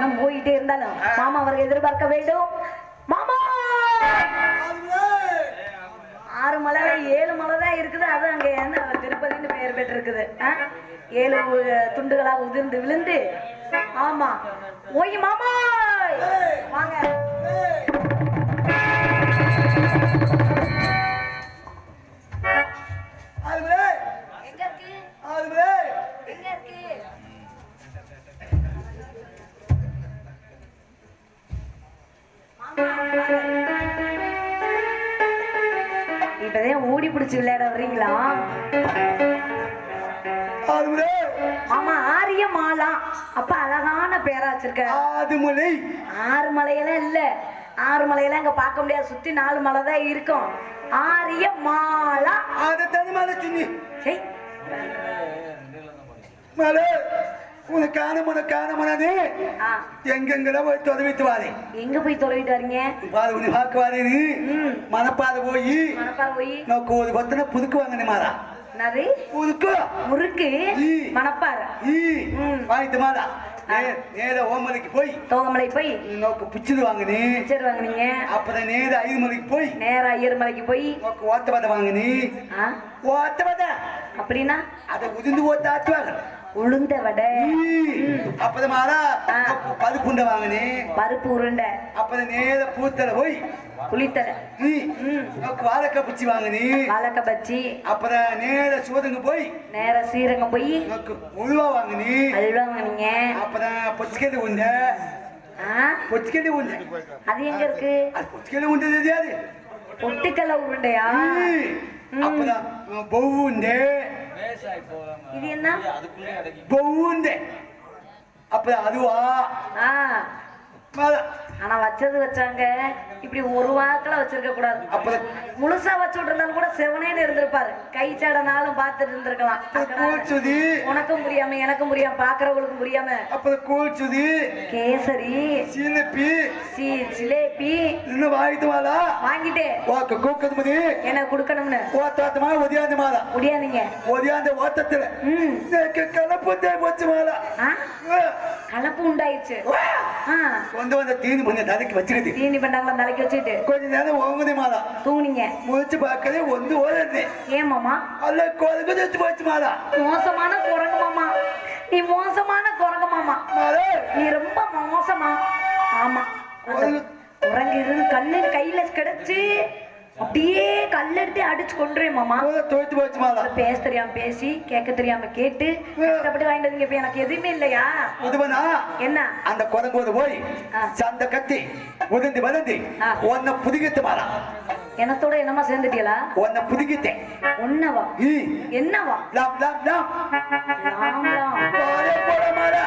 பணம் போயிட்டே இருந்தாலும் மாமா அவர்கள் எதிர்பார்க்க வேண்டும். மாமா! ஆறு மலை ஏழு மலை தான் இருக்குது. அது அங்க என்ன? திருப்பதின்னு பெயர் பெற்றிருக்குது. ஆ? ஏழு துண்டுகளா உதிர்ந்து விழுந்து. ஆமா. ஓய் மாமா! வாங்க. பிடிச்சு விளையாட வர்றீங்களா ஆளுங்களே ஆமா ஆரிய மாலா அப்ப அழகான பேரா வச்சிருக்க. ஆதுமலை ஆறு மலையெல்லாம் இல்ல. ஆறு மலையெல்லாம் இங்க பார்க்க முடியாது. சுத்தி நாலு மலை தான் இருக்கும். ஆரிய மாலா ஆத தனி மலை சின்னி. மலை. உனக்கு காண முன காண முனது ஆ, எங்கெங்கெல்லாம் போய் தொலைவித்து வாரே? எங்க போய் தொலைவிட்டு வரீங்க? பாது உனி வாரேன்னு ம். மனப்பாத போய். மணப்பாறை போய். நான் ஒரு பத்தனை புதுக்கு வாங்கினே மாறா. முறுக்கு? ஈ. மணப்பாறை. ஈ. ம். வாங்கிட்டு மாறா. நேர ஓமலைக்கு போய். தோகமலை போய்? நோக்கு பிச்சுது வாங்கினே சரி வாங்குனீங்க? அப்புறம் நேர ஐదు மலைக்கு போய். நேரா ஐயர்மலைக்கு போய்? நோக்கு ஓத்த பதை வாங்கினே ஆ. ஓத்த பதை அப்படின்னா? அதை உதிர்ந்து ஓத்த ஆச்சுவாங்க உளுந்த வடை அப்பதான் மாறா ஆ. பருப்புண்டை வாங்கினே. பருப்பு உருண்டை. அப்புறம் நேர பூத்தல போய் புளித்தலை. வாழைக்காய் பிச்சு வாங்கினே. வாழைக்காய் பச்சி. அப்புறம் நேர சோதங்க போய். நேரா சீரகம் போய். உழுவா வாங்கினே. அதுல வாங்குனீங்க. அப்புறம் பொச்சுக்கேது உண்டை ஆ? பொச்சுக்கேது உண்டை அது எங்க இருக்கு? அது பொச்சுக்கேது உண்டை தெரியாது பொட்டுக்கல்ல உருண்டையா? அப்புறம் பவுண்டே இது என்ன? பவுண்டே அப்புறம் அதுவா. ஆனா வச்சது வச்சாங்க. இப்படி ஒரு வாக்குல வச்சிருக்க கூடாது. முழுசா வச்சு விட்டுருந்தாலும் கூட செவனேன்னு இருந்திருப்பாரு. கை சாடனாலும் பார்த்துட்டு இருந்திருக்கலாம். உனக்கும் புரியாம எனக்கும் புரியாம பாக்குறவங்களுக்கும் புரியாம. அப்புறம் கூழ்ச்சுதி கேசரி. சீனப்பி சி ஜிலேபி இன்னும் வாங்கிட்டு மாலா வாங்கிட்டேன். ஓக்க கூக்கது மதி எனக்கு கொடுக்கணும்னு? ஓத்தாத்தமா ஒதியாந்த மாலா முடியாதுங்க ஒதியாந்த ஓட்டத்துல ம். எனக்கு கலப்புத்தே போச்சு மாலா ஆ? கலப்பு உண்டாயிடுச்சு. கொண்டு வந்த தீனி கொஞ்சம் தலைக்கு வச்சுக்கிட்டு. தீனி பண்டாங்களா தலைக்கு வச்சுட்டு கொஞ்ச நேரம் ஓங்குதே மாலா. தூங்குனீங்க. முடிச்சு பார்க்கவே ஒன்று ஓடுது ஏன் மாமா? அல்ல கொழுக்கு வச்சு போச்சு மாலா. மோசமான குரங்கு மாமா. நீ மோசமான குரங்கு மாமா. நீ ரொம்ப மோசமா. ஆமா. குரங்கு. குரங்கு இருந்து கண்ணு கையில கிடைச்சு. அப்படியே கல்லெடுத்து அடிச்சு கொண்டுருவேன் மாமா. போத தோய்த்து போச்சு அது பேச தெரியாம பேசி கேட்க தெரியாம கேட்டு கஷ்டப்பட்டு வாங்கிட்டு இப்ப எனக்கு எதுவுமே இல்லையா? உதுவனா என்ன? அந்த குரங்கோடு போய். சந்த கத்தி உதிர்ந்து வதந்தி. உன்னை புதுகித்து மாலா எனத்தோட என்னமா சேர்ந்துட்டீங்களா உன்னை புதுகித்தேன் ஒன்னவா என்னவா? லாம் லாம் லாம். லாம்லாம். பாலே போட மாலா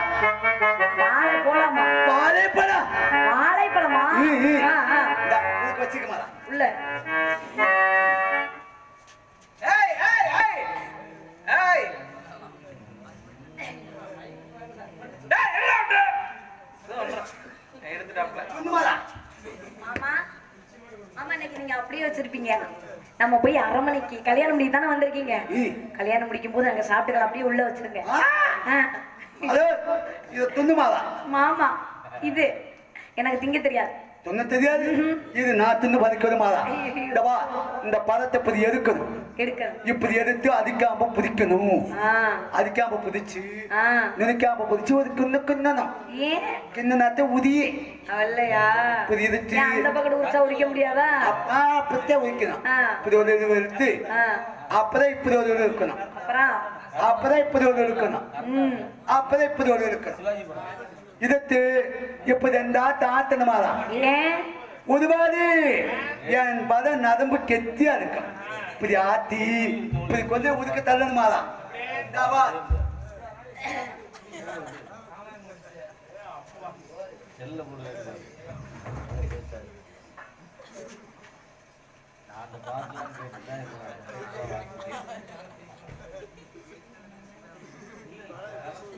வாழை போலாமா? பாலே போட. ஆ. இந்தா, இதுக்கு வச்சுக்க மாலா உள்ள. ஏய் ஏய் ஏய். ஏய் டேய் என்ன பண்ற இதோ வந்துறேன். எடுத்துட்டாப்ல ஒண்ணு மாலா மாமா மாமா இன்னைக்கு நீங்க வச்சிருப்பீங்க நம்ம போய் அரண்மனைக்கு கல்யாணம் முடிக்க தானே வந்திருக்கீங்க. கல்யாணம் முடிக்கும் போது அங்க சாப்பிட்டுக்கலாம் அப்படியே உள்ள வச்சிருங்க. இது துண்டு மாமா இது எனக்கு திங்க தெரியாது. சொன்ன தெரியாது. இது நான் தின்னு பறிக்கிறது மாலா இந்த வா இந்த பழத்தை இப்படி எடுக்கணும். இப்படி எடுத்து அதிக்காம புதிக்கணும் அதிக்காம புதிச்சு நினைக்காம புதிச்சு ஒரு கிண்ண கிண்ணணும். ஏன் கிண்ணனாத்த உதியே உரிச்சா உரிக்க முடியாதா? அப்பா அப்பத்தே உதிக்கணும் ஆ. இப்படி ஒரு எடுத்து ஆ. அப்பதான் இப்படி ஒரு இது இருக்கணும். அப்புறம்? அப்பதான் இப்படி ஒண்ணு இருக்கணும். அப்பதான் இப்படி ஒண்ணு இருக்கணும். இதுக்கு இப்படி இருந்தா தாத்தனமாதான் ஒருபாடு என் பதம் நதம்பு கெத்தியா இருக்கும் இப்படி ஆத்தி இப்படி கொஞ்சம் ஒதுக்க தள்ளணுமாதான் நான் பாக்கலாம்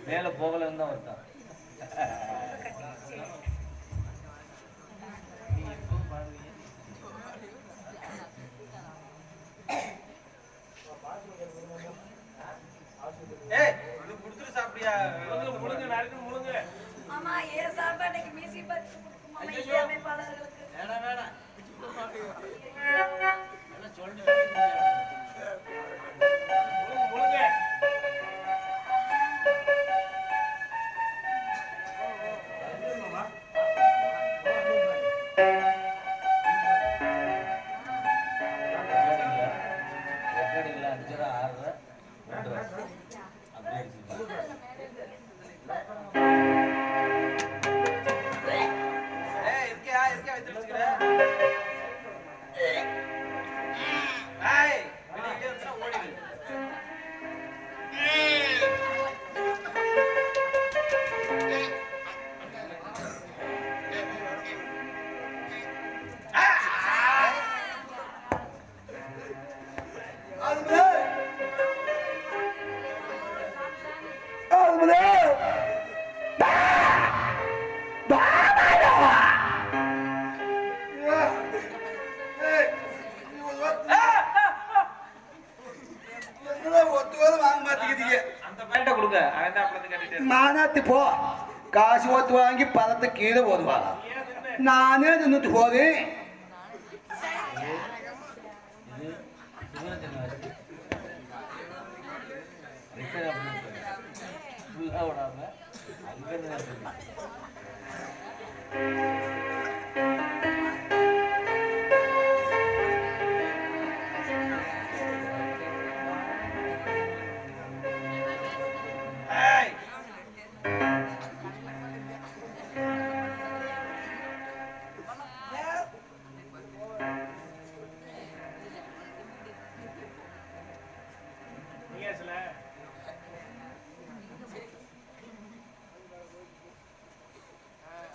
மேலே போகலன்னு தான் வருதான் ஏய் இது குடுத்துட்டு சாப்பிடியா ரெக்கார்டிங்ல அஞ்சரை ஆறரை ஒன்றரை அப்படியே அடிச்சுக்கலாம். ஏய் இருக்கியா இருக்கியா வச்சு மானாத்து போ காசு ஒத்து வாங்கி பழத்தை கீழே ஓதுவா நானே நின்றுட்டு போதேன்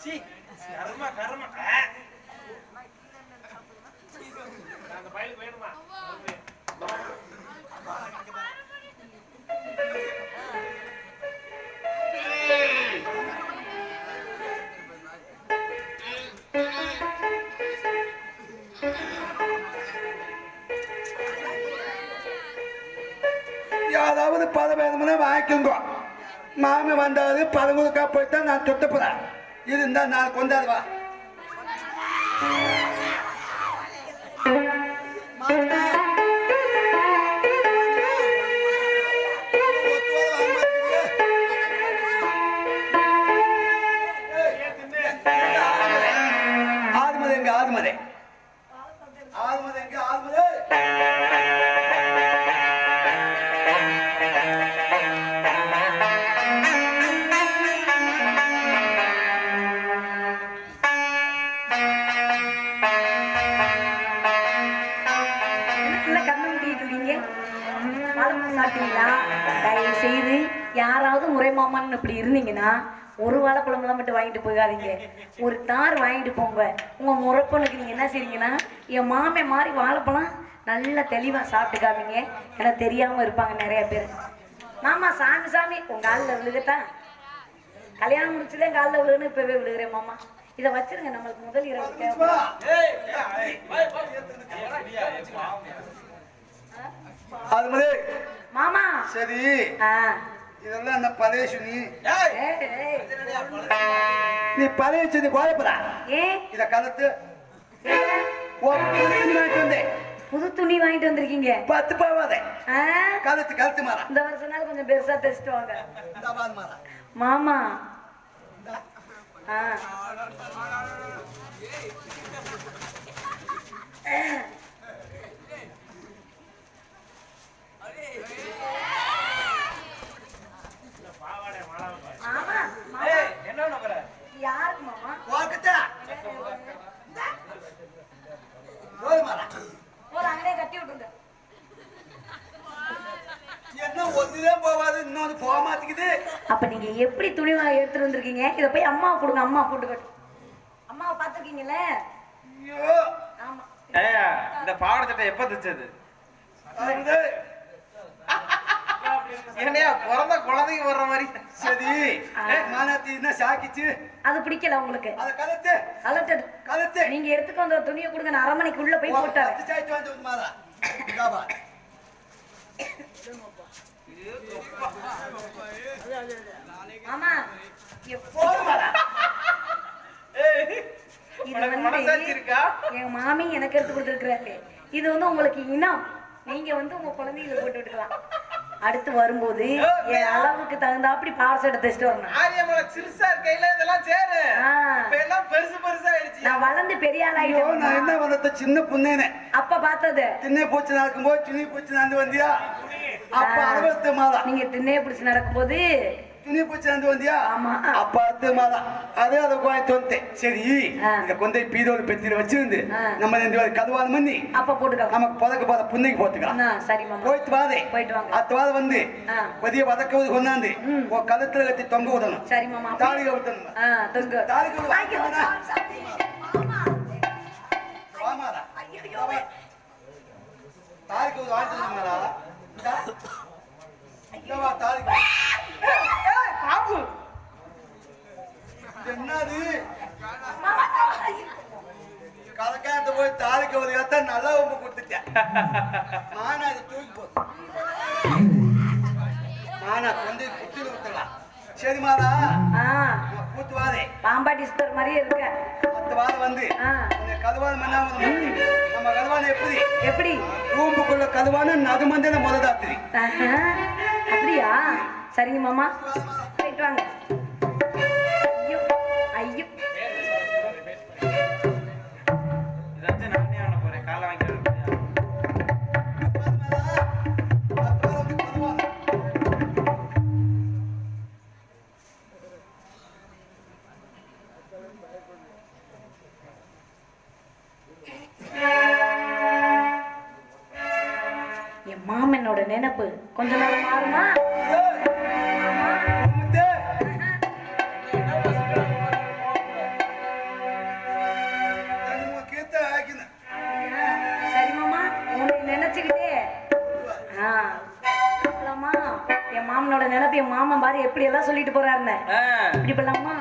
சீ கர்ம கர்ம. யாராவது பதம் வாங்கிக்கோங்க. மாமி வந்தாரு பதம் கொடுக்கா போயிட்டா நான் தொட்டப்புறேன் இருந்தா நான் கொண்டாது வா பழம் சாப்பிட்டீங்களா தயவு செய்து யாராவது உரைமாமான்னு இப்படி இருந்தீங்கன்னா ஒரு வாழைப்பழம்லாம் மட்டும் வாங்கிட்டு போகாதீங்க ஒரு தார் வாங்கிட்டு போங்க உங்க முறப்பனுக்கு நீங்க என்ன செய்றீங்கன்னா என் மாமே மாதிரி வாழைப்பழம் நல்லா தெளிவா சாப்பிட்டு காமிங்க ஏன்னா தெரியாம இருப்பாங்க நிறைய பேர் மாமா சாமி சாமி உங்க காலில் விழுகத்தான் கல்யாணம் முடிச்சுதான் காலில் விழுகுன்னு இப்பவே விழுகிறேன் மாமா இதை வச்சிருங்க நம்மளுக்கு முதல் இரவு தேவை பாவம் ஆறுமலை மாமா. சரி. இதெல்லாம் என்ன பழைய சுனி. நீ பழைய சுனி ஏன் இத கலத்து. ஒரு புது துணி வாங்கிட்டு வந்தேன். புது துணி வாங்கிட்டு வந்திருக்கீங்க. பத்து போவாதே. ஆ? கலத்து கலத்து மாறா. இந்த வருஷம்னால கொஞ்சம் பெருசா தைச்சிட்டு வாங்க. மாமா. ஆ. மாமா, மாமா, ஏய் என்ன நம்பற யாருக்கு மாமா வாக்கத்தா போய் மாறா ஒரு அங்கனே கட்டி விட்டுருங்க என்ன ஒண்ணுதே போவாது இன்னொன்று போக மாட்டேங்குது அப்ப நீங்க எப்படி துணி வாங்கி எடுத்துட்டு வந்திருக்கீங்க? இத போய் அம்மா கொடுங்க அம்மா போட்டுக்கட்டும் அம்மாவை பாத்துருக்கீங்கல்ல ஐயோ. ஆமா. ஏய் இந்த பாவாடை சட்டை எப்ப தைச்சது? என்னையா பிறந்த குழந்தைக்கு வர்ற மாதிரி. சரி. மானாத்தி என்ன சாக்கிச்சு? அது பிடிக்கல உங்களுக்கு. அதை கலத்து. கலட்டது கலத்து. நீங்க எடுத்துட்டு வந்த துணியை கொடுங்க நான் அரமனைக்குள்ள போய் போட்டாரு பத்து சாய்த்து வந்து மாறா. இதாபா ஆமா எங்க மாமி எனக்கு எடுத்து கொடுத்துருக்குறாரு. இது வந்து உங்களுக்கு இனம். நீங்க வந்து உங்க குழந்தைகளை போட்டு விட்டுக்கலாம். அடுத்து வரும்போது என் அளவுக்கு தகுந்தாப்படி பாரஸ் எடுத்து வச்சுட்டு வரணும். ஆரியமலை சிறுசா இருக்கையில இதெல்லாம் சேரு. எல்லாம் பெருசு பெருசா ஆயிடுச்சு. நான் வளர்ந்து பெரிய ஆள் ஐயோ நான் என்ன வளர்த்த சின்ன பொண்ணேனே? அப்ப பார்த்தது. சின்ன பூச்சி நடக்கும்போது சின்ன பூச்சி நடந்து வந்தியா? அப்ப அறுபத்து மாதம். நீங்க திண்ணைய பிடிச்சு நடக்கும்போது துணி பூச்சி நடந்து வந்தியா. அப்ப அடுத்த மாதம் அதே அதை கோயத்து வந்தேன் சரி. இந்த கொந்தை பீதோடு பெத்திர வச்சிருந்து. நம்ம இந்த கதுவான் பண்ணி அப்ப போட்டுக்கலாம் நமக்கு புதக்க போத புண்ணைக்கு போத்துக்கலாம் போயிட்டு வாதே. அத்த வாத வந்து. கொதிய வதக்குவது கொண்டாந்து. உன் கழுத்துல கட்டி தொங்க விடணும் தாலி கவுத்தணும் தாலி தாலி கவுத்து வாங்கிட்டு தாலி கவுத்து. என்னது? கலக்காட்டு போய் தாலி கவுத்து கத்த நல்லா உப்பு கொடுத்துட்டேன். மானா அதை தூக்கி போட்டு மானா கொண்டு குச்சில விட்டுலாம் சரி மாதா கூத்து வாதே பாம்பாட்டி சுத்தர் மாதிரியே இருக்க. பத்து வாரம் வந்து கதுவான மண்ணாம நம்ம கதுவான எப்படி? எப்படி? ரூம்புக்குள்ள கதுவான நதுமந்தன முததாத்திரி ஆஹா, அப்படியா? சரிங்க மாமா. போயிட்டு வாங்க. மாமனோட நினைப்பு என் மாமன் பாரு எப்படி எல்லாம் சொல்லிட்டு போறாருன்னு. இப்படி பண்ணலாமா?